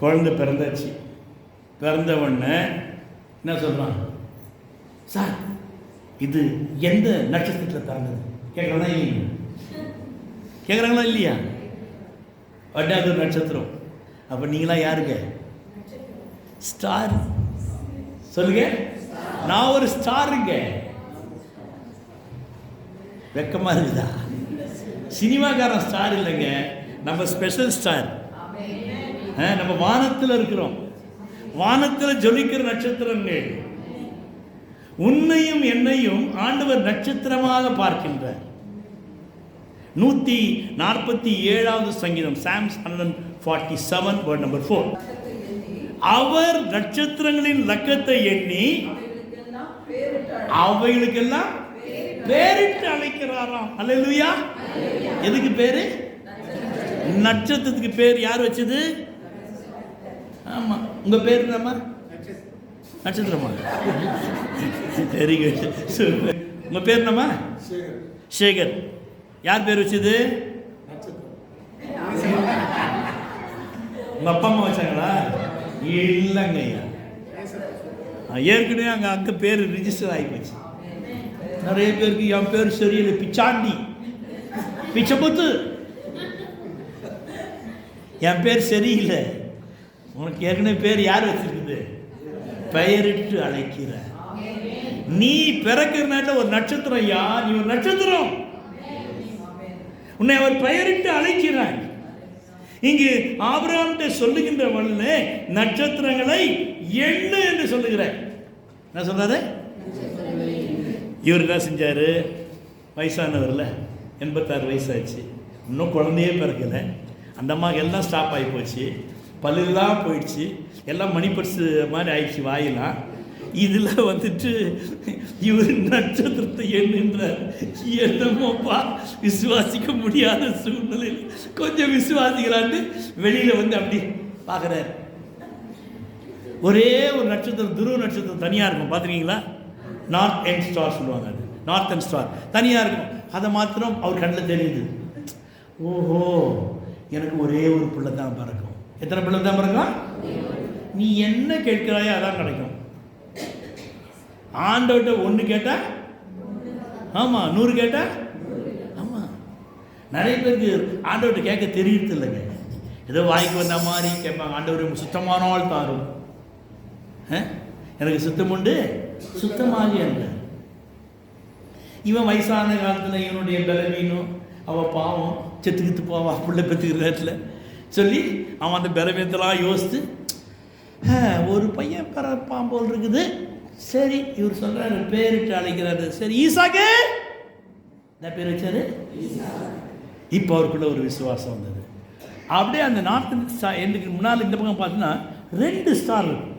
குழந்த பிறந்தாச்சு. பிறந்த உடனே என்ன சொல்கிறான் சார் இது எந்த நட்சத்திரத்தில் பிறந்தது? கேட்குறாங்களா இல்லையா? கேட்குறாங்களா இல்லையா? வட்டாது நட்சத்திரம். அப்போ நீங்களாம் யாருங்க? ஸ்டார். சொல்லுங்க. நான் ஒரு ஸ்டாருங்க. வெக்கமாக இருக்குதா? சினிமாக்காரன் ஸ்டார் இல்லைங்க. நம்ம ஸ்பெஷல் ஸ்டார். நம்ம வானத்தில் இருக்கிறோம். வானத்தில் ஜொலிக்கிற நட்சத்திரங்கள் உன்னையும் என்னையும் ஆண்டவர் நட்சத்திரமாக பார்க்கின்றார். நூற்றி நாற்பத்தி ஏழாவது சங்கீதம் Psalms hundred forty seven word number four அவர் நட்சத்திரங்களின் லக்கத்தை எண்ணி அவைகளுக்கெல்லாம் பேரிட்டு அழைக்கிறாராம். அல்லேலூயா. எதுக்கு பேரு? நட்சத்திரத்துக்கு பேர் யார் வச்சது? ஆமா. உங்க பேர் என்னம்மா? நட்சத்திரமா? வெரி குட் உங்க பேர் என்னம்மா? சேகர். யார் பேர் வச்சது? உங்க அப்பா அம்மா வச்சாங்களா? இல்லைங்க ஐயா. ஏற்கனவே அங்கே அங்கே பேர் ரிஜிஸ்டர் ஆகி போச்சு. நிறைய பேருக்கு என் பேர் சரியில்லை. பிச்சாண்டி. பிச்சைப்புத்து என் பேர் சரியில்லை. உனக்கு ஏற்கனவே பேர் யார் வச்சிருக்குது? பெயரிட்டு அழைக்கிற. நீ பிறக்கிற நேரத்தில் ஒரு நட்சத்திரம் ஐயா நீ ஒரு நட்சத்திரம். உன்னை அவர் பெயரிட்டு அழைக்கிறார். இங்கு ஆபிரகாம்கிட்ட சொல்லுகின்ற வல்ல நட்சத்திரங்களை எண்ணு என்று சொல்லுகிறார் என்ன சொல்றாரு? இவர் என்ன செஞ்சார். வயசானவர்ல எண்பத்தாறு வயசாச்சு. இன்னும் குழந்தையே பிறக்கல. அந்த அம்மாவுக்கு எல்லாம் ஸ்டாப் ஆகி போச்சு. பல்லெல்லாம் போயிடுச்சு. எல்லாம் மணிப்பர்ஸு மாதிரி ஆயிடுச்சு வாயெல்லாம். இதில் வந்துட்டு இவர் நட்சத்திரத்தை எண்ணுன்றார். என்னமோப்பா விசுவாசிக்க முடியாத சூழ்நிலையில் கொஞ்சம் விசுவாசிக்கலான்னு வெளியில் வந்து அப்படி பார்க்குறாரு ஒரே ஒரு நட்சத்திரம் துருவ நட்சத்திரம் தனியாக இருக்கும். பார்த்துருக்கீங்களா நார்த் அண்ட் ஸ்டார் சொல்லுவாங்க அது. நார்த் அண்ட் ஸ்டார் தனியாக இருக்கும். அதை மாத்திரம் அவர் கண்ணில் தெரியுது. ஓஹோ எனக்கு ஒரே ஒரு பிள்ளை தான் பறக்கும். எத்தனை பிள்ளை தான் பிறக்கும் நீ என்ன கேட்கிறாயோ அதான் கிடைக்கும். ஆண்டவர்கிட்ட ஒன்று கேட்டால் ஆமாம் நூறு கேட்டால் ஆமாம் நிறைய பேருக்கு ஆண்டவர்கிட்ட கேட்க தெரியுது இல்லைங்க. ஏதோ வாய்க்கு வந்த மாதிரி கேட்பாங்க. ஆண்டவர் சுத்தமான ஆள் தாரும். ஆ? எனக்கு சுத்தம் உண்டு? சுத்தமாக இருந்த இவன் வயசான காலத்தில் இவனுடைய பலவீனம். அவள் பாவம் செத்துக்கிட்டு போவா. பிள்ளை பெற்றுக்கிற நேரத்தில். சொல்லி அவன் அந்த பலவீனத்தெல்லாம் யோசித்து ஒரு பையன் பிறப்பான் போல் இருக்குது. சரி இவர் சொல்கிறாரு பேரிட்டு அழைக்கிறாரு. சரி ஈசாக்கு? என்ன பேர் வச்சாரு? இப்போ அவருக்குள்ள ஒரு விசுவாசம் வந்தது. அப்படியே அந்த நார்த் எனக்கு முன்னால் இந்த பக்கம் பார்த்தீங்கன்னா ரெண்டு ஸ்டார் இருக்கும்.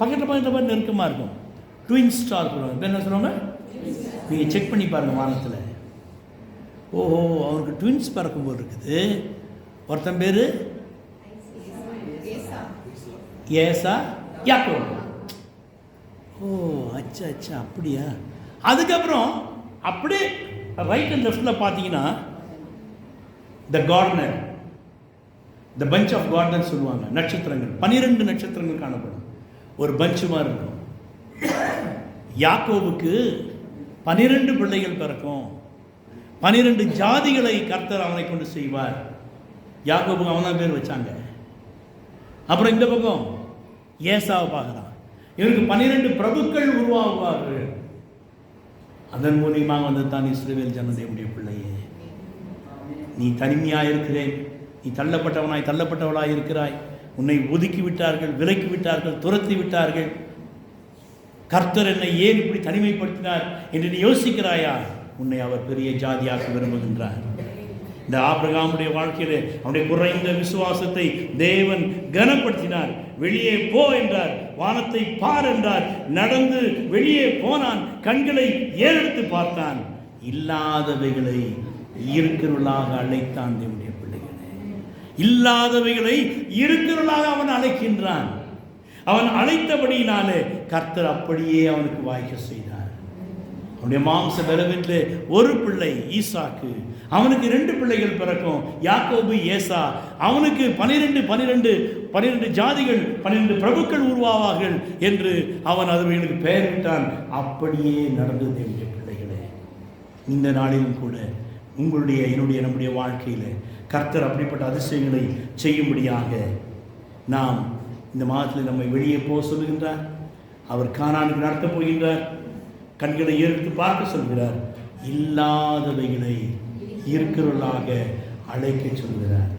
பக்கத்தில் பக்கத்தில் பார்த்து நெருக்கமாக இருக்கும். ட்வின் ஸ்டார் சொல்லுவாங்க இப்போ என்ன சொல்லுவாங்க? நீங்கள் செக் பண்ணி பாருங்கள் வானத்தில். ஓஹோ அவருக்கு ட்வின்ஸ் பறக்கும் போல் இருக்குது. ஒருத்தன் பேர்? ஏசா. யாக்கோ ஓ அச்சா அச்சா அப்படியா? அதுக்கப்புறம் அப்படியே ரைட் அண்ட் லெஃப்டில் பார்த்தீங்கன்னா the gardener the punch of gardener சொல்லுவாங்க நட்சத்திரங்கள் பன்னிரெண்டு நட்சத்திரங்கள் காணப்படும். ஒரு பஞ்சு மாதிரி இருக்கும். யாக்கோவுக்கு பனிரெண்டு பிள்ளைகள் பிறக்கும். பனிரெண்டு ஜாதிகளை கர்த்தர் அவனை கொண்டு செய்வார். யாக்கோபுக்கு அவன் தான் பேர் வச்சாங்க. அப்புறம் இந்த பக்கம் ஏசாவை பார்க்குறான் இவருக்கு பன்னிரெண்டு பிரபுக்கள் உருவாகுவார்கள். அதன் மூலியமாக வந்து தான் இஸ்ரேவேல் ஜனதேவுடைய பிள்ளையே. நீ தனிமையாக இருக்கிறேன். நீ தள்ளப்பட்டவனாய் தள்ளப்பட்டவளாய் இருக்கிறாய். உன்னை ஒதுக்கி விட்டார்கள் விலக்கி விட்டார்கள் துரத்தி விட்டார்கள். கர்த்தர் என்னை ஏன் இப்படி தனிமைப்படுத்தினார் என்று நீ யோசிக்கிறாயா? உன்னை அவர் பெரிய ஜாதியாக விரும்புகின்றார். இந்த ஆபிரகாமுடைய வாழ்க்கையிலே அவனுடைய குறைந்த விசுவாசத்தை தேவன் கனப்படுத்தினார். வெளியே போ என்றார். வானத்தை பார் என்றார். நடந்து வெளியே போனான். கண்களை ஏறெடுத்து பார்த்தான். இல்லாதவைகளை இருக்கிறவர்களாக அழைத்தான் தேவனுடைய பிள்ளைகளே. இல்லாதவைகளை இருக்கிறவர்களாக அவன் அழைக்கின்றான். அவன் அழைத்தபடியினாலே கர்த்தர் அப்படியே அவனுக்கு வாய்க்க செய்தார். அவனுடைய மாம்ச பலவீனத்திலே ஒரு பிள்ளை ஈசாக்கு. அவனுக்கு ரெண்டு பிள்ளைகள் பிறக்கும். யாக்கோபு ஏசா. அவனுக்கு பனிரெண்டு பனிரெண்டு பனிரெண்டு ஜாதிகள் பன்னிரெண்டு பிரபுக்கள் உருவாவார்கள் என்று அவன் அவர்களுக்கு பெயரிட்டான். அப்படியே நடந்தது என்னுடைய பிள்ளைகளே. இந்த நாளிலும் கூட உங்களுடைய என்னுடைய நம்முடைய வாழ்க்கையில் கர்த்தர் அப்படிப்பட்ட அதிசயங்களை செய்யும்படியாக நாம் இந்த மாதத்தில் நம்மை வெளியே போக சொல்லுகின்றார். அவர் காணானுக்கு நடத்தப் போகின்றார். கண்களை எடுத்து பார்க்க சொல்கிறார். இல்லாதவைகளை இருக்கிறவர்களாக அழைக்க சொல்கிறார்.